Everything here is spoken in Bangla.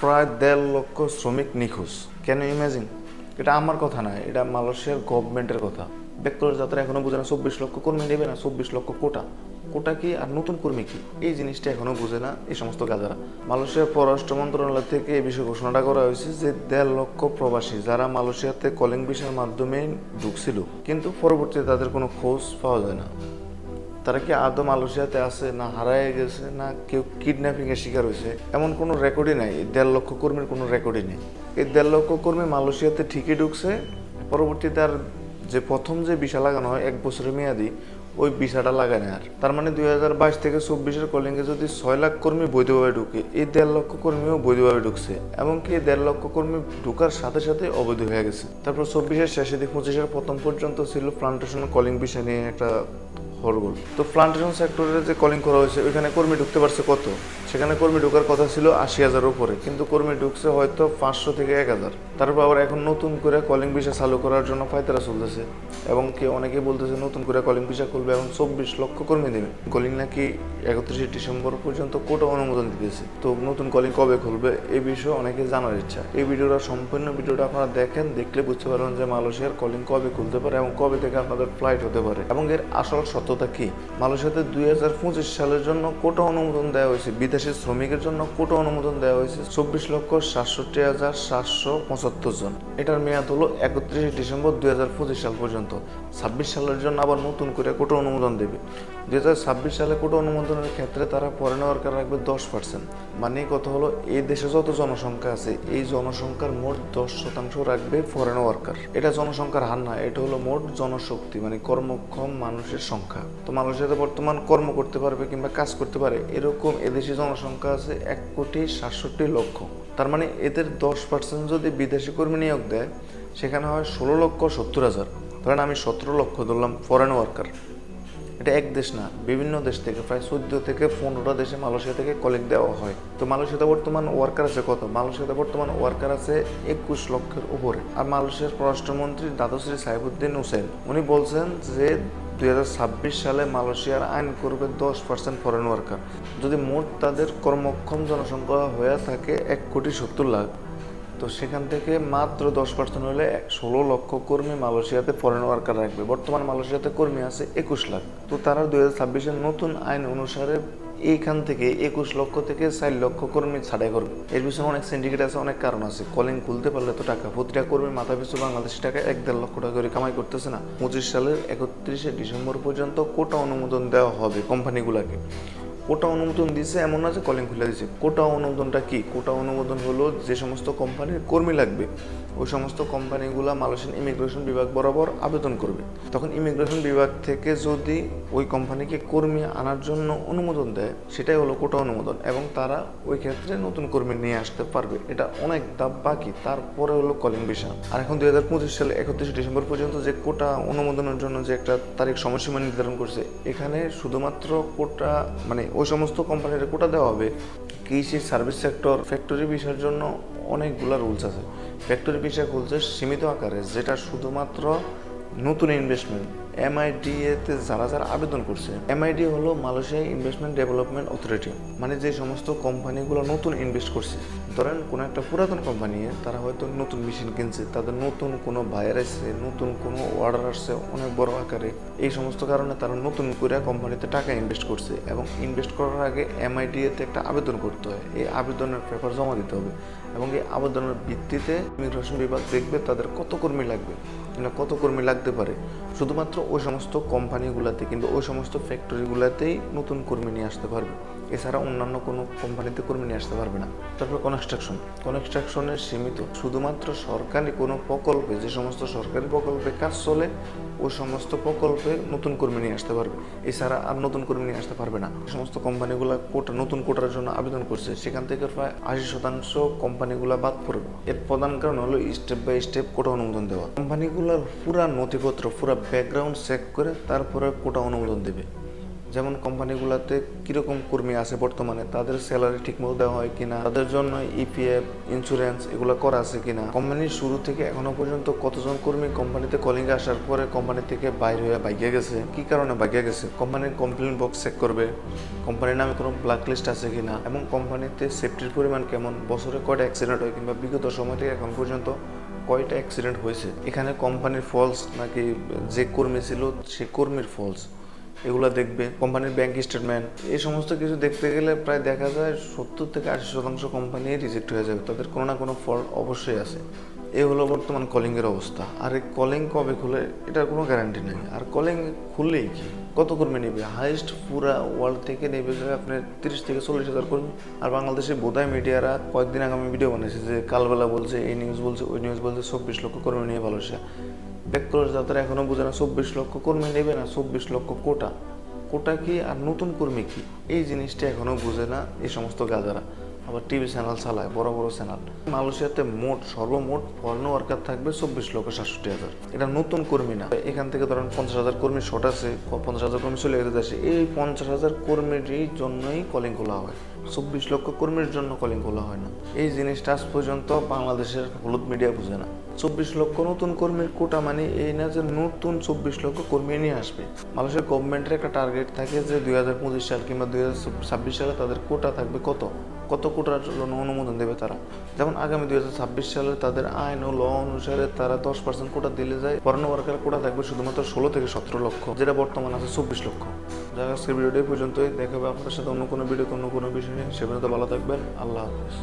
প্রায় দেড় লক্ষ শ্রমিক নিখোঁজ। কেন ইমাজিন এটা আমার কথা না, এটা মালয়েশিয়ার গভর্নমেন্টের কথা। বেক্তর যাত্রা এখনও বোঝে না, চব্বিশ লক্ষ কর্মী নেবে না, চব্বিশ লক্ষ কোটা। কোটা কি আর নতুন কর্মী কি? এই জিনিসটা এখনও বোঝে না এই সমস্ত গাজারা। মালয়েশিয়ার পররাষ্ট্র মন্ত্রণালয় থেকে এই বিষয়ে ঘোষণাটা করা হয়েছে যে দেড় লক্ষ প্রবাসী যারা মালয়েশিয়াতে কলিং ভিসার মাধ্যমে ঢুকছিল, কিন্তু পরবর্তীতে তাদের কোনো খোঁজ পাওয়া যায় না। তারা কি আদৌ মালয়েশিয়াতে আছে, না হারায় গেছে, না কেউ কিডন্যাপিং এর শিকার হয়েছে? এমন কোনো রেকর্ডই নাই। দেড় লক্ষ কর্মীর কোনো রেকর্ডই নেই। এই দেড় লক্ষ কর্মী মালয়েশিয়াতে ঠিকই ঢুকছে। পরবর্তীতে আর যে প্রথম যে ভিসা লাগানো হয়, এক বছরের মেয়াদি, ওই ভিসাটা লাগায় না আর। তার মানে দুই হাজার বাইশ থেকে চব্বিশের কলিংয়ে যদি ছয় লাখ কর্মী বৈধভাবে ঢুকে, এই দেড় লক্ষ কর্মীও বৈধভাবে ঢুকছে। এমনকি দেড় লক্ষ কর্মী ঢুকার সাথে সাথে অবৈধ হয়ে গেছে। তারপর চব্বিশের শেষে দিক পঁচিশের প্রথম পর্যন্ত ছিল প্লান্টেশন কলিং ভিসা নিয়ে একটা হরগোল। তো প্লান্টেশন সেক্টরে যে কলিং করা হয়েছে, ওইখানে কর্মী ঢুকতে পারছে কত? সেখানে কর্মী ঢোকার কথা ছিল আশি হাজার উপরে, কিন্তু কর্মী ঢুকছে হয়তো পাঁচশো থেকে এক হাজার। তারপর আবার এখন নতুন করে কলিং ভিসা চালু করার জন্য পায়তারা চলতেছে। এবং কি অনেকে বলতেছে নতুন করে কলিং ভিসা খুলবে এবং চব্বিশ লক্ষ কর্মী দেবে কলিং নাকি একত্রিশে ডিসেম্বর পর্যন্ত কোটা অনুমোদন দিতেছে। তো নতুন কলিং কবে খুলবে এই বিষয়ে অনেকে জানার ইচ্ছা। এই ভিডিওটা, সম্পূর্ণ ভিডিওটা আপনারা দেখেন, দেখলে বুঝতে পারবেন যে মালয়েশিয়ার কলিং কবে খুলতে পারে এবং কবে থেকে আপনাদের ফ্লাইট হতে পারে। এবং এর আসল সত্যতা কি? মালয়েশিয়াতে দুই হাজার পঁচিশ সালের জন্য কোটা অনুমোদন দেওয়া হয়েছে। বিদেশি শ্রমিকের জন্য কোটা অনুমোদন দেওয়া হয়েছে চব্বিশ লক্ষ সাতষট্টি হাজার সাতশো পঁচাত্তর জন। এটার মেয়াদ হলো একত্রিশে ডিসেম্বর দুই হাজার পঁচিশ সাল পর্যন্ত। ছাব্বিশ সালের জন্য আবার নতুন করে কোটা অনুমোদন দেবে। দুই হাজার ছাব্বিশ সালে কোটা অনুমোদনের ক্ষেত্রে তারা ফরেন ওয়ার্কার রাখবে দশ পার্সেন্ট মানে কথা হলো, এই দেশে যত জনসংখ্যা আছে, এই জনসংখ্যার মোট দশ শতাংশ রাখবে ফরেন ওয়ার্কার এটা জনসংখ্যার হার না, এটা হলো মোট জনশক্তি মানে কর্মক্ষম মানুষের সংখ্যা। তো মালয়েশিয়াতে বর্তমান কর্ম করতে পারবে কিংবা কাজ করতে পারে, এরকম এদেশি জনসংখ্যা আছে এক কোটি সাতষট্টি লক্ষ। তার মানে এদের দশ পার্সেন্ট যদি বিদেশি কর্মী নিয়োগ দেয়, সেখানে হয় ষোলো লক্ষ সত্তর হাজার। ধরেন আমি সতেরো লক্ষ ধরলাম ফরেন ওয়ার্কার এটা এক দেশ না, বিভিন্ন দেশ থেকে, প্রায় চোদ্দ থেকে পনেরোটা দেশে মালয়েশিয়া থেকে কলিগ দেওয়া হয়। তো মালয়েশিয়াতে বর্তমান ওয়ার্কার আছে কত? মালয়েশিয়াতে বর্তমান ওয়ার্কার আছে একুশ লক্ষের উপরে। আর মালয়েশিয়ার পররাষ্ট্রমন্ত্রী দাদশ্রী সাহেবুদ্দিন হোসেন, উনি বলছেন যে দুই হাজার ছাব্বিশ সালে মালয়েশিয়ার আইন করবে দশ পার্সেন্ট ফরেন ওয়ার্কার যদি মোট তাদের কর্মক্ষম জনসংখ্যা হয়ে থাকে এক কোটি সত্তর লাখ, তো সেখান থেকে মাত্র দশ পার্সেন্ট হলে ষোলো লক্ষ কর্মী মালয়েশিয়াতে ফরেন ওয়ার্কার রাখবে। বর্তমান মালয়েশিয়াতে কর্মী আছে একুশ লাখ। তো তারা দুই হাজার নতুন আইন অনুসারে এইখান থেকে একুশ লক্ষ থেকে চার লক্ষ কর্মী ছাড়াই করবে। এর পিছনে অনেক সিন্ডিকেট আছে, অনেক কারণ আছে। কলিং খুলতে পারলে তো টাকা, প্রতিটা কর্মী মাথা পিছু বাংলাদেশ টাকা এক দেড় লক্ষ টাকা করে কামাই করতেছে না। পঁচিশ সালের একত্রিশে ডিসেম্বর পর্যন্ত কোটা অনুমোদন দেওয়া হবে কোম্পানিগুলোকে কোটা অনুমোদন দিয়েছে, এমন না যে কলিং খুলে দিয়েছে। কোটা অনুমোদনটা কি? কোটা অনুমোদন হলো যে সমস্ত কোম্পানির কর্মী লাগবে, ওই সমস্ত কোম্পানিগুলো মালয়েশিয়ান ইমিগ্রেশন বিভাগ বরাবর আবেদন করবে। তখন ইমিগ্রেশন বিভাগ থেকে যদি ওই কোম্পানিকে কর্মী আনার জন্য অনুমোদন দেয়, সেটাই হলো কোটা অনুমোদন এবং তারা ওই ক্ষেত্রে নতুন কর্মী নিয়ে আসতে পারবে। এটা অনেক ধাপ বাকি, তারপরে হলো কলিং ভিসা আর এখন দুই হাজার পঁচিশ সালে একত্রিশে ডিসেম্বর পর্যন্ত যে কোটা অনুমোদনের জন্য যে একটা তারিখ সময়সীমা নির্ধারণ করছে, এখানে শুধুমাত্র কোটা মানে ওই সমস্ত কোম্পানির কোটা দেওয়া হবে। কৃষি সার্ভিস সেক্টর ফ্যাক্টরি বিষয়ের জন্য অনেকগুলো রুলস আছে। ফ্যাক্টরি বিষয় খুলছে সীমিত আকারে, যেটা শুধুমাত্র নতুন ইনভেস্টমেন্ট এমআইডিএতে যারা যারা আবেদন করছে এমআইডি হলো মালয়েশিয়া ইনভেস্টমেন্ট ডেভেলপমেন্ট অথরিটি মানে যে সমস্ত কোম্পানিগুলো নতুন ইনভেস্ট করছে। ধরেন কোনো একটা পুরাতন কোম্পানি তারা হয়তো নতুন মেশিন কিনছে, তাদের নতুন কোনো বায়ার আসছে, নতুন কোনো অর্ডার আসছে অনেক বড় আকারে, এই সমস্ত কারণে তারা নতুন করে কোম্পানিতে টাকা ইনভেস্ট করছে এবং ইনভেস্ট করার আগে এমআইডিএতে একটা আবেদন করতে হয়। এই আবেদনের পেপার জমা দিতে হবে এবং এই আবেদনের ভিত্তিতে ইমিগ্রেশন বিভাগ দেখবে তাদের কত কর্মী লাগবে। কত কর্মী লাগতে পারে? শুধুমাত্র ওই সমস্ত কোম্পানিগুলোতে কিংবা ওই সমস্ত ফ্যাক্টরিগুলোতেই নতুন কর্মী নিয়ে আসতে পারবে। এছাড়া অন্যান্য কোনো কোম্পানিতে কর্মী নিয়ে আসতে পারবে না। তারপর কনস্ট্রাকশন কনস্ট্রাকশনের সীমিত। শুধুমাত্র সরকারি কোনো প্রকল্পে, যে সমস্ত সরকারি প্রকল্পে কাজ চলে, ওই সমস্ত প্রকল্পে নতুন কর্মী নিয়ে আসতে পারবে। এছাড়া আর নতুন কর্মী নিয়ে আসতে পারবে না। সমস্ত কোম্পানিগুলো কোটা, নতুন কোটার জন্য আবেদন করছে। সেখান থেকে প্রায় আশি শতাংশ কোম্পানিগুলো বাদ পড়বে। এর প্রধান কারণ হলো স্টেপ বাই স্টেপ কোটা অনুমোদন দেওয়া। কোম্পানিগুলোর পুরা নথিপত্র, পুরা ব্যাকগ্রাউন্ড চেক করে তারপরে কোটা অনুমোদন দেবে। যেমন কোম্পানিগুলোতে কীরকম কর্মী আছে বর্তমানে, তাদের স্যালারি ঠিকমতো দেওয়া হয় কিনা, তাদের জন্য E ইপিএফ ইন্স্যুরেন্স এগুলো করা আছে কিনা। কোম্পানির শুরু থেকে এখনও পর্যন্ত কতজন কর্মী কোম্পানিতে কলিং আসার পরে কোম্পানি থেকে বাইরে হয়ে বাইকে গেছে? কি কারণে বাইকে গেছে? কোম্পানির কমপ্লেন বক্স চেক করবে। কোম্পানির নামে কোনো ব্ল্যাক লিস্ট আছে কিনা? এবং কোম্পানিতে সেফটির পরিমাণ কেমন? বছরে কয়টা অ্যাক্সিডেন্ট হয় কিংবা বিগত সময় থেকে এখন পর্যন্ত কয়টা অ্যাক্সিডেন্ট হয়েছে? এখানে কোম্পানির ফলস নাকি যে কর্মী ছিল, সে কর্মীর ফলস এগুলো দেখবে। কোম্পানির ব্যাংক স্টেটমেন্ট এই সমস্ত কিছু দেখতে গেলে প্রায় দেখা যায় সত্তর থেকে আশি শতাংশ কোম্পানি রিজেক্ট হয়ে যাবে। তাদের কোনো না কোনো ফল্ট অবশ্যই আছে। এই হলো বর্তমান কলিংয়ের অবস্থা। আর এই কলিং কবে খুলে, এটার কোনো গ্যারান্টি নেই। আর কলিং খুললেই কি? কত কর্মী নেবে? হাইস্ট পুরা ওয়ার্ল্ড থেকে নেবে আপনার তিরিশ থেকে চল্লিশ হাজার কর্মী। আর বাংলাদেশের বোধায় মিডিয়ারা কয়েকদিন আগে আমি ভিডিও বানিয়েছি যে কালবেলা বলছে, এই নিউজ বলছে, ওই নিউজ বলছে, চব্বিশ লক্ষ কর্মী নিয়ে মালয়েশিয়া ব্যাকক্রস যাত্রা এখনও বোঝে না, চব্বিশ লক্ষ কর্মী নেবে না, চব্বিশ লক্ষ কোটা। কোটা কি আর নতুন কর্মী কি? এই জিনিসটা এখনও বোঝে না এই সমস্ত গাজারা। আবার টিভি চ্যানেল চালায়, বড় বড় চ্যানেল। মালয়েশিয়াতে মোট, সর্বমোট ফরেন ওয়ার্কার থাকবে চব্বিশ লক্ষ সাতষট্টি হাজার। এটা নতুন কর্মী না। এখান থেকে ধরেন পঞ্চাশ হাজার কর্মী শর্ট আছে, পঞ্চাশ হাজার কর্মী চলে যেতে আসে এই পঞ্চাশ হাজার কর্মীরই জন্যই কলিং খোলা হয়। চব্বিশ লক্ষ কর্মীর জন্য কলিং খোলা হয় না। এই জিনিসটা আজ পর্যন্ত বাংলাদেশের হলুদ মিডিয়া বুঝে না। চব্বিশ লক্ষ নতুন কর্মীর কোটা মানে এই না যে নতুন চব্বিশ লক্ষ কর্মী নিয়ে আসবে। মানুষের গভর্নমেন্টের একটা টার্গেট থাকে যে দুই হাজার পঁচিশ সাল কিংবা দুই হাজার ছাব্বিশ সালে তাদের কোটা থাকবে কত? কত কোটার জন্য অনুমোদন দেবে তারা? যেমন আগামী দুই হাজার ছাব্বিশ সালে তাদের আইন ও ল অনুসারে তারা দশ পার্সেন্ট কোটা দিলে যায় ফরেন ওয়ার্কার কোটা থাকবে শুধুমাত্র ষোলো থেকে সতেরো লক্ষ, যেটা বর্তমান আছে চব্বিশ লক্ষ। যাই আজকের ভিডিওটি পর্যন্তই। দেখাবে আপনার সাথে অন্য কোনো ভিডিও অন্য কোনো বিষয় নিয়ে। সে তো ভালো থাকবেন। আল্লাহ হাফিজ।